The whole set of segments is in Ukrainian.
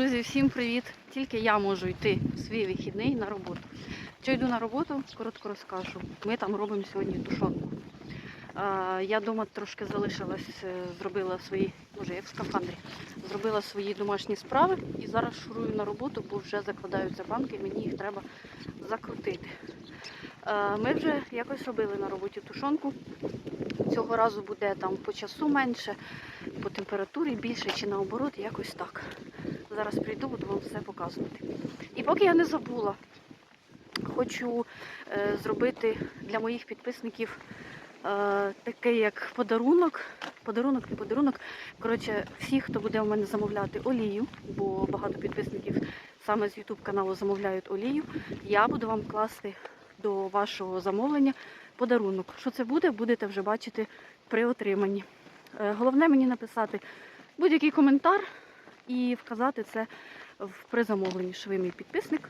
Друзі, всім привіт! Тільки я можу йти в свій вихідний на роботу. Що йду на роботу, коротко розкажу. Ми там робимо сьогодні тушонку. Я вдома трошки залишилась, е, зробила свої, може як в скафандрі, зробила свої домашні справи і зараз шурую на роботу, бо вже закладаються банки, мені їх треба закрутити. Ми вже якось робили на роботі тушонку. Цього разу буде там по часу менше, по температурі більше чи наоборот, якось так. Зараз прийду, буду вам все показувати. І поки я не забула, хочу е, зробити для моїх підписників е, такий як подарунок. Подарунок, не подарунок. Коротше, всі, хто буде у мене замовляти олію, бо багато підписників саме з YouTube каналу замовляють олію, я буду вам класти до вашого замовлення подарунок. Що це буде, будете вже бачити при отриманні. Е, Головне мені написати будь-який коментар і вказати це в при замовленні, що ви мій підписник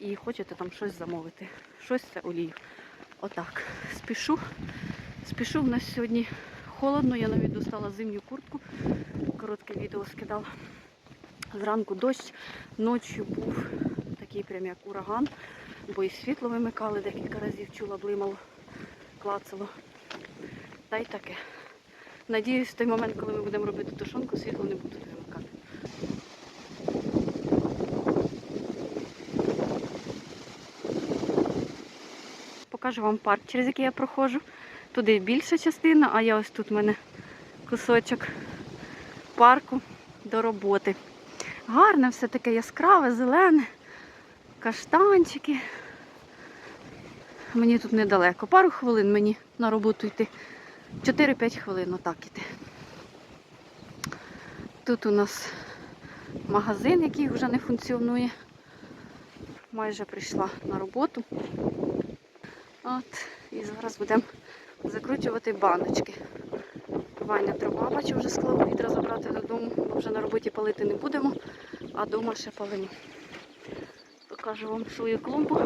і хочете там щось замовити. Щось це олію. Отак. Спішу. Спішу. В нас сьогодні холодно, я навіть достала зимню куртку. Коротке відео скидала. Зранку дощ, ночі був такий прям як ураган, бо і світло вимикали декілька разів, чула, блимало, клацало. Та й таке. Надіюсь, в той момент, коли ми будемо робити тушонку, світло не будуть Покажу вам парк, через який я проходжу. Туди більша частина, а я ось тут в мене кусочок парку до роботи. Гарне все таке яскраве, зелене, каштанчики. Мені тут недалеко. Пару хвилин мені на роботу йти. 4-5 хвилин отак іти. Тут у нас магазин, який вже не функціонує. Майже прийшла на роботу. От, і зараз будемо закручувати баночки. Ваня трава, бачу, вже склав відра забрати додому, бо вже на роботі палити не будемо, а вдома ще паленю. Покажу вам свою клумбу.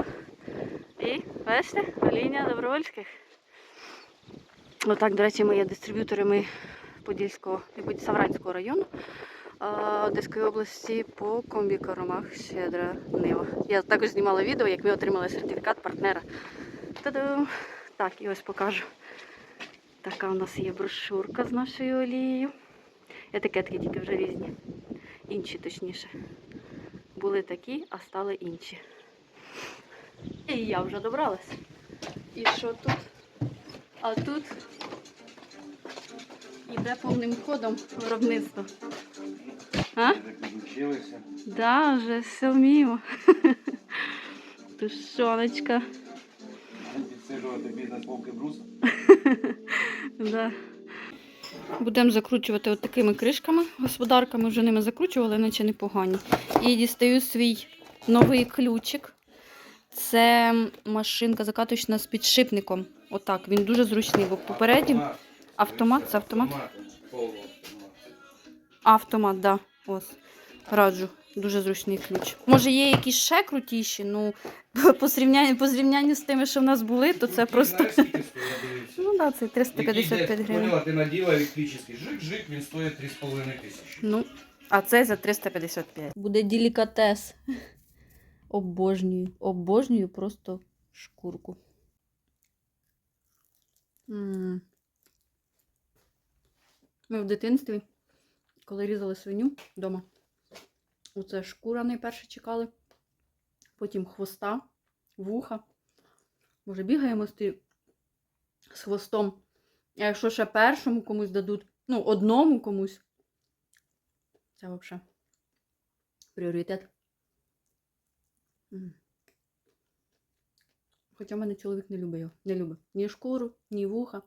І бачите, лінія добровольських. Отак, до речі, ми є дистриб'юторами Подільського і Савранського району Одеської області по комбі коромах Щедра Нива. Я також знімала відео, як ми отримали сертифікат партнера. Та-дам! Так, і ось покажу. Така у нас є брошурка з нашою олією. Етикетки тільки вже різні. Інші, точніше. Були такі, а стали інші. І я вже добралась. І що тут? А тут іде повним ходом виробництво. А? Підучилися. Да, вже все вміємо. Тушоночка. Підсиджувати бізнес вовки бруса. Да. Будемо закручувати от такими кришками, господарками, вже ними закручували, наче непогані. І дістаю свій новий ключик. Це машинка закаточна з підшипником. Отак, він дуже зручний, бо попереднім автомат, це автомат. Автомат. Автомат, да. Ось. Раджу. Дуже зручний ключ. Може, є якісь ще крутіші, ну по зрівнянню, по зрівнянню з тими, що в нас були, то це просто. Знаєш, скільки стоїть. Ну так, да, це 355 гривень. Поняла, ти наділа електричний жик-жик, він стоїть 3,5 тисячі. Ну, а це за 355. Буде делікатес. Обожнюю. Обожнюю просто шкурку. Ми в дитинстві, коли різали свиню вдома, оце шкура найперше чекали, потім хвоста, вуха. Може, бігаємо з хвостом. А якщо ще першому комусь дадуть, ну, одному комусь, це взагалі пріоритет. Хоча в мене чоловік не любить його. Не любить ні шкуру, ні вуха.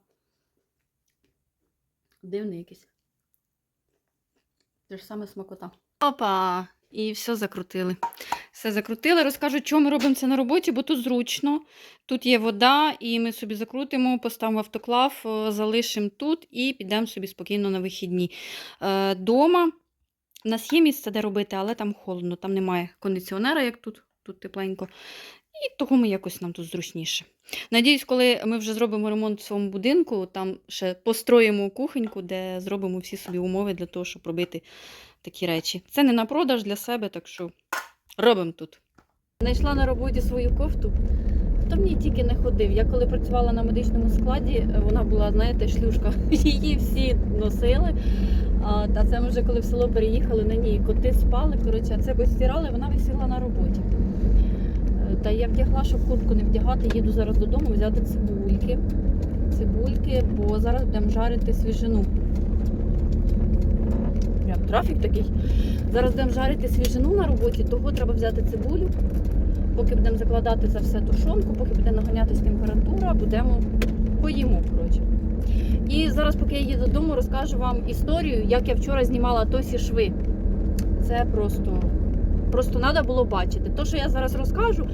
Дивний якийсь. Те ж саме смакота. Опа! І все закрутили. Все закрутили. Розкажу, чому ми робимо це на роботі, бо тут зручно. Тут є вода, і ми собі закрутимо, поставимо автоклав, е, залишимо тут і підемо собі спокійно на вихідні. Е, Дома у нас є місце, де робити, але там холодно, там немає кондиціонера, як тут, тут тепленько. І того ми якось нам тут зручніше. Надіюсь, коли ми вже зробимо ремонт в своєму будинку, там ще построїмо кухоньку, де зробимо всі собі умови для того, щоб робити такі речі. Це не на продаж для себе, так що робимо тут. Знайшла на роботі свою кофту. Хто ній тільки не ходив. Я коли працювала на медичному складі, вона була, знаєте, шлюшка. Її всі носили. А, та це ми вже коли в село переїхали, на ній коти спали. Коротше, це постирали, вона висіла на роботі. Та я вдягла, щоб куртку не вдягати, їду зараз додому взяти цибульки. Цибульки, бо зараз будемо жарити свіжину. Прям трафік такий. Зараз будемо жарити свіжину на роботі, того треба взяти цибулю. Поки будемо закладати це все тушонку, поки буде наганятись температура, будемо поїмо. коротше. І зараз, поки я їду додому, розкажу вам історію, як я вчора знімала тосі шви. Це просто, просто треба було бачити. То, що я зараз розкажу,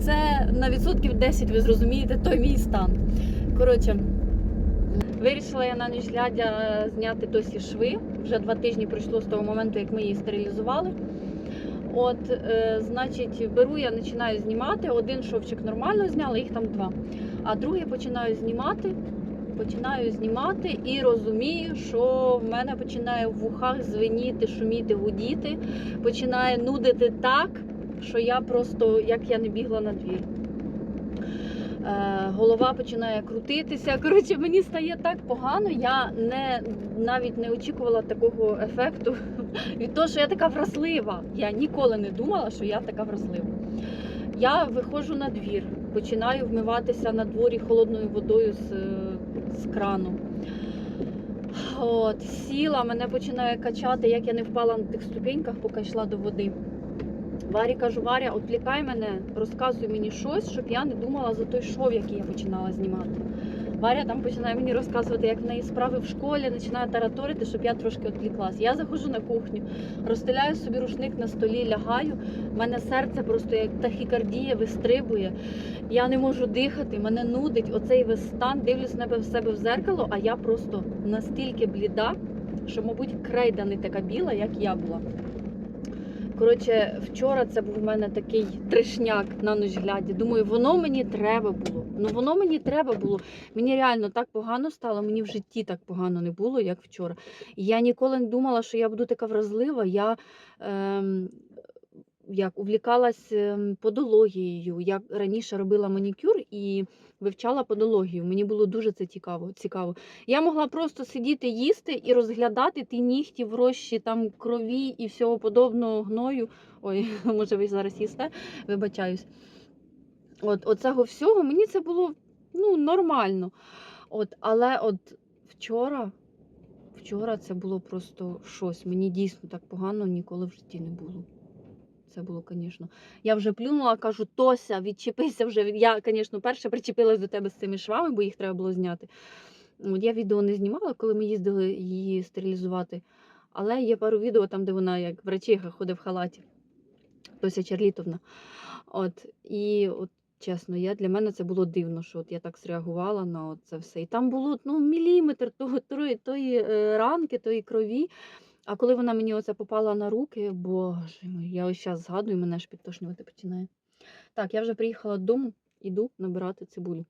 це на відсотків 10 ви зрозумієте той мій стан. Коротше, вирішила я на ніч глядя зняти тосі шви. Вже два тижні пройшло з того моменту, як ми її стерилізували. От, е, значить, беру я починаю знімати. Один шовчик нормально зняла, їх там два. А другий починаю знімати. Починаю знімати і розумію, що в мене починає в вухах звеніти, шуміти, гудіти, починає нудити так, що я просто як я не бігла на двір. Е, голова починає крутитися. Коротше, мені стає так погано. Я не навіть не очікувала такого ефекту від того, що я така вразлива. Я ніколи не думала, що я така вразлива. Я виходжу на двір, починаю вмиватися на дворі холодною водою з, е, з крану. От, сіла, мене починає качати, як я не впала на тих ступеньках, поки йшла до води. Варі кажу, Варя, відвлікай мене, розказуй мені щось, щоб я не думала за той шов, який я починала знімати. Варя там починає мені розказувати, як в неї справи в школі, починає тараторити, щоб я трошки відвліклась. Я заходжу на кухню, розстеляю собі рушник на столі, лягаю. У мене серце просто як тахікардія вистрибує. Я не можу дихати, мене нудить оцей весь стан, дивлюсь в себе в зеркало, а я просто настільки бліда, що, мабуть, крейда не така біла, як я була. Коротше, вчора це був у мене такий трешняк на ніч гляді. Думаю, воно мені треба було. Ну воно мені треба було. Мені реально так погано стало, мені в житті так погано не було, як вчора. І я ніколи не думала, що я буду така вразлива. Я ем, як увлікалась ем, подологією. Я раніше робила манікюр і вивчала подологію. Мені було дуже це цікаво. цікаво. Я могла просто сидіти їсти і розглядати ті нігті в рощі там крові і всього подобного гною. Ой, може ви зараз їсте, вибачаюсь. От, оцього всього мені це було ну, нормально. От, але от вчора, вчора це було просто щось. Мені дійсно так погано ніколи в житті не було. Це було, звісно. Я вже плюнула, кажу, Тося, відчепися вже. Я, звісно, перше причепилась до тебе з цими швами, бо їх треба було зняти. От я відео не знімала, коли ми їздили її стерилізувати. Але є пару відео там, де вона як врачиха ходить в халаті. Тося Чарлітовна. От, і от чесно, я, для мене це було дивно, що от я так зреагувала на це все. І там було ну, міліметр того, тої, тої е, ранки, тої крові. А коли вона мені оце попала на руки, боже мій, я ось зараз згадую, мене ж підтошнювати починає. Так, я вже приїхала додому, іду набирати цибулю.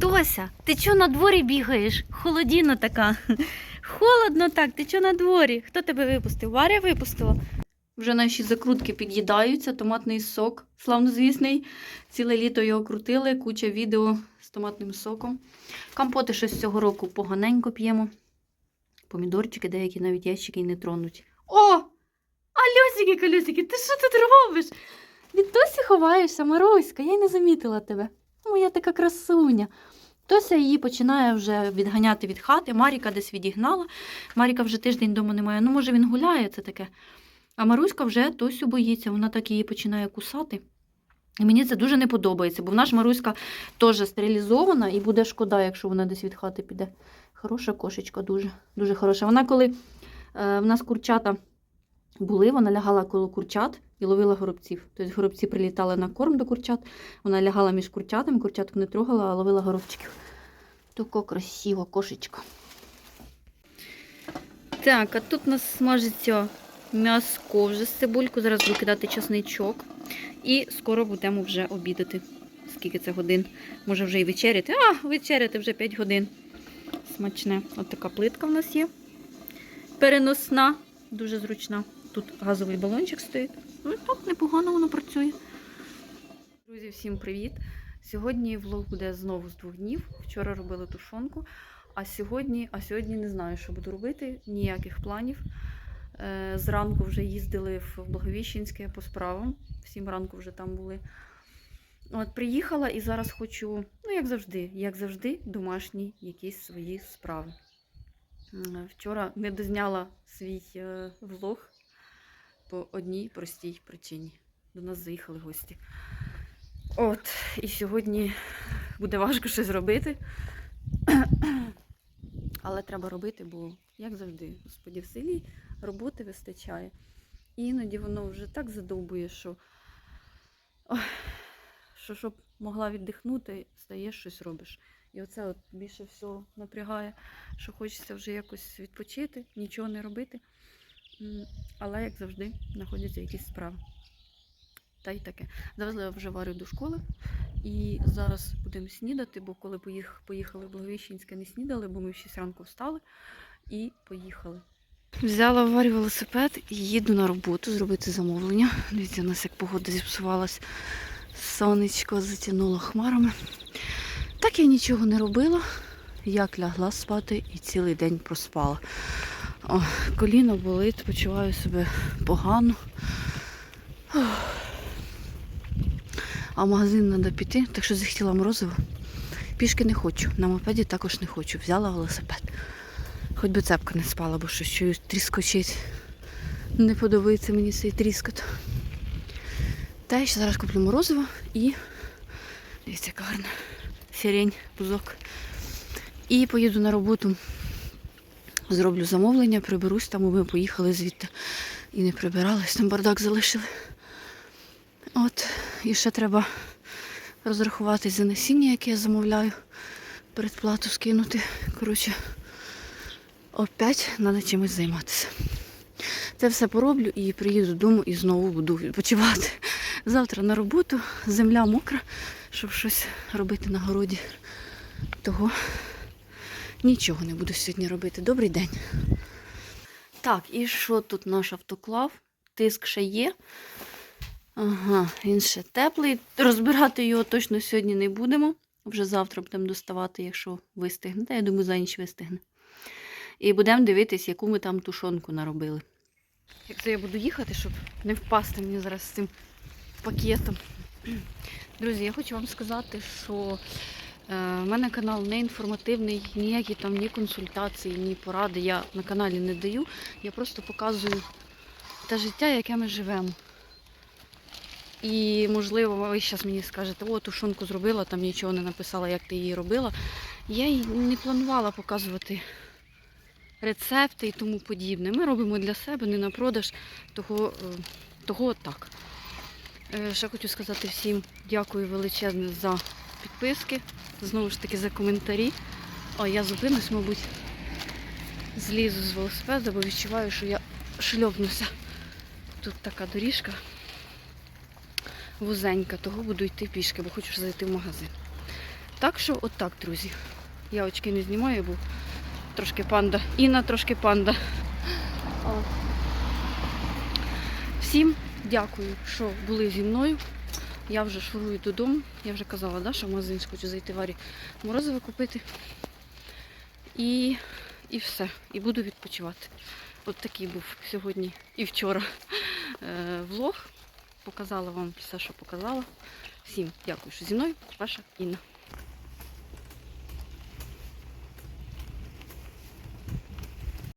Тося, ти чого на дворі бігаєш? Холодіна така. Холодно так, ти чого на дворі? Хто тебе випустив? Варя випустила. Вже наші закрутки під'їдаються, томатний сок, славнозвісний. Ціле літо його крутили, куча відео з томатним соком. Компоти щось цього року поганенько п'ємо. Помідорчики, деякі навіть ящики й не тронуть. О! Альосики, колесики, ти що тут робиш? Від Тосі ховаєшся, Маруська, я й не замітила тебе. Моя така красуня. Тося її починає вже відганяти від хати. Маріка десь відігнала. Маріка вже тиждень вдома немає. Ну, може, він гуляє, це таке. А Маруська вже Тосю боїться, вона так її починає кусати. І мені це дуже не подобається, бо в нас Маруська теж стерилізована і буде шкода, якщо вона десь від хати піде. Хороша кошечка, дуже, дуже хороша. Вона, коли е, в нас курчата були, вона лягала коло курчат і ловила горобців. Тобто горобці прилітали на корм до курчат, вона лягала між курчатами, курчаток не трогала, а ловила горобчиків. Така красива кошечка. Так, а тут у нас смажиться м'яско вже з цибульку. Зараз буду кидати чесничок. І скоро будемо вже обідати. Скільки це годин? Може вже і вечеряти. А, вечеряти вже 5 годин. Смачне. От така плитка в нас є. Переносна, дуже зручна. Тут газовий балончик стоїть. Ну так, непогано воно працює. Друзі, всім привіт! Сьогодні влог буде знову з двох днів. Вчора робили тушонку, а сьогодні, а сьогодні не знаю, що буду робити, ніяких планів. Е, Зранку вже їздили в Благовіщенське по справам. Всім ранку вже там були. От приїхала і зараз хочу, ну як завжди, як завжди, домашні якісь свої справи. Вчора не дозняла свій е, влог по одній простій причині. До нас заїхали гості. От, і сьогодні буде важко щось робити. Але треба робити, бо, як завжди, господі, в селі роботи вистачає. І іноді воно вже так задовбує, що, ой, що щоб могла віддихнути, стаєш щось робиш. І оце от більше всього напрягає, що хочеться вже якось відпочити, нічого не робити. Але, як завжди, знаходяться якісь справи. Та й таке. Завезли вже варю до школи. І зараз будемо снідати, бо коли поїх- поїхали в Благовіщенське, не снідали, бо ми в 6 ранку встали і поїхали. Взяла Варю велосипед і їду на роботу зробити замовлення. Дивіться, у нас як погода зіпсувалась. Сонечко затягнуло хмарами. Так я нічого не робила. Як лягла спати і цілий день проспала. О, коліно болить, почуваю себе погано. А в магазин треба піти, так що захотіла морозиво. Пішки не хочу, на мопеді також не хочу. Взяла велосипед. Хоч би цепка не спала, бо щось чую тріскочить. Не подобається мені цей тріскот. Та я ще зараз куплю морозиво і. Дивіться, яка гарна сирень, бузок. І поїду на роботу. Зроблю замовлення, приберусь там, ми поїхали звідти і не прибирались, там бардак залишили. От, і ще треба розрахуватись за насіння, яке я замовляю, передплату скинути. Коротше, опять треба чимось займатися. Це все пороблю і приїду додому і знову буду відпочивати. Завтра на роботу, земля мокра, щоб щось робити на городі. Того нічого не буду сьогодні робити. Добрий день. Так, і що тут наш автоклав? Тиск ще є. Ага, він ще теплий. Розбирати його точно сьогодні не будемо. Вже завтра будемо доставати, якщо вистигне. Та я думаю, за ніч вистигне. І будемо дивитись, яку ми там тушонку наробили. Як це я буду їхати, щоб не впасти мені зараз з цим пакетом. Друзі, я хочу вам сказати, що е, в мене канал не інформативний, ніякі там ні консультації, ні поради я на каналі не даю. Я просто показую те життя, яке ми живемо. І, можливо, ви зараз мені скажете, о, тушонку зробила, там нічого не написала, як ти її робила. Я й не планувала показувати рецепти і тому подібне. Ми робимо для себе, не на продаж, того, е, того так. Е, Ще хочу сказати всім дякую величезне за підписки, знову ж таки за коментарі. О, я зупинусь, мабуть, злізу з велосипеда, бо відчуваю, що я шльопнуся. Тут така доріжка вузенька, того буду йти пішки, бо хочу зайти в магазин. Так що, от друзі. Я очки не знімаю, бо трошки панда. Інна трошки панда. Всім дякую, що були зі мною. Я вже шурую додому. Я вже казала, да, що в магазин хочу зайти варі морозиво купити. І, і все. І буду відпочивати. От такий був сьогодні і вчора е, влог. Показала вам все, що показала. Всім дякую, що зі мною. Ваша Інна.